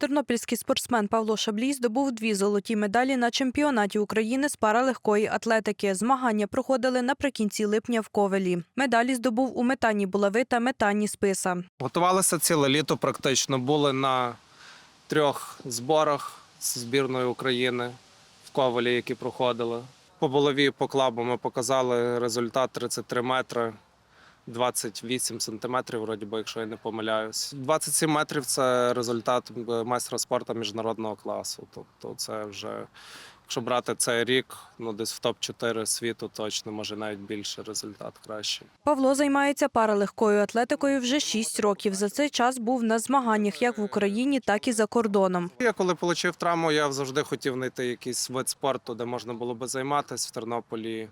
Тернопільський спортсмен Павло Шаблій здобув дві золоті медалі на чемпіонаті України з паралегкої атлетики. Змагання проходили наприкінці липня в Ковелі. Медалі здобув у метанні булави та метанні списа. Готувалися ціле літо практично. Були на трьох зборах з збірної України в Ковалі, які проходили. По булаві по клабу ми показали результат 33 метри. 28 сантиметрів, вроді би, якщо я не помиляюсь. 27 метрів це результат е, майстра спорту міжнародного класу. Тобто, це вже, якщо брати цей рік, ну десь в топ-4 світу точно, може навіть більше результат кращий. Павло займається паралегкою атлетикою вже 6 років. За цей час був на змаганнях як в Україні, так і за кордоном. Я коли отримав травму, я завжди хотів знайти якийсь вид спорту, де можна було би займатися в Тернополі.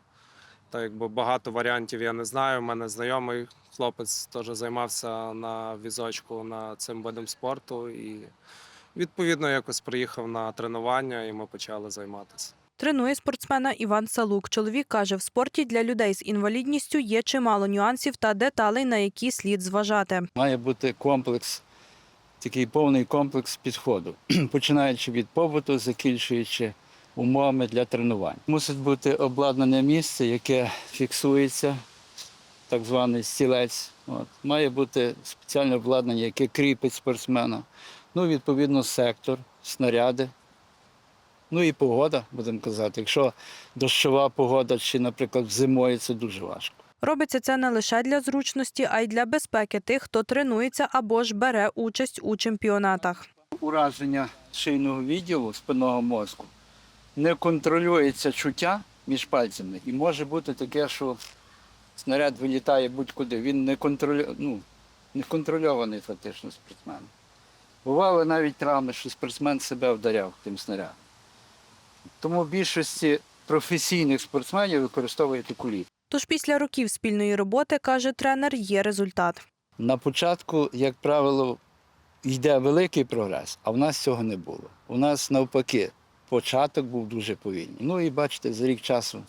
Та якби багато варіантів я не знаю. У мене знайомий хлопець теж займався на візочку на цим видом спорту. І відповідно якось приїхав на тренування, і ми почали займатися. Тренує спортсмена Іван Салук. Чоловік каже, в спорті для людей з інвалідністю є чимало нюансів та деталей, на які слід зважати. Має бути комплекс, такий повний комплекс підходу, починаючи від побуту, закінчуючи умовами для тренувань. Мусить бути обладнане місце, яке фіксується, так званий стілець. От. Має бути спеціальне обладнання, яке кріпить спортсмена. Ну, відповідно, сектор, снаряди. Ну і погода, будемо казати. Якщо дощова погода чи, наприклад, зимою, це дуже важко. Робиться це не лише для зручності, а й для безпеки тих, хто тренується або ж бере участь у чемпіонатах. ураження шийного відділу спинного мозку не контролюється чуття між пальцями. І може бути таке, що снаряд вилітає будь-куди. Він не, контролю... ну, не контрольований фактично спортсменом. Бували навіть травми, що спортсмен себе вдаряв тим снарядом. Тому в більшості професійних спортсменів використовують таку літ. Тож після років спільної роботи, каже тренер, є результат. На початку, як правило, йде великий прогрес, а в нас цього не було. У нас навпаки, початок був дуже повільний. Ну і бачите, за рік часу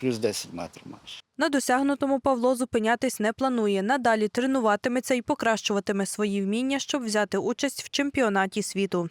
плюс 10 метрів майже. На досягнутому Павло зупинятись не планує. Надалі тренуватиметься і покращуватиме свої вміння, щоб взяти участь в чемпіонаті світу.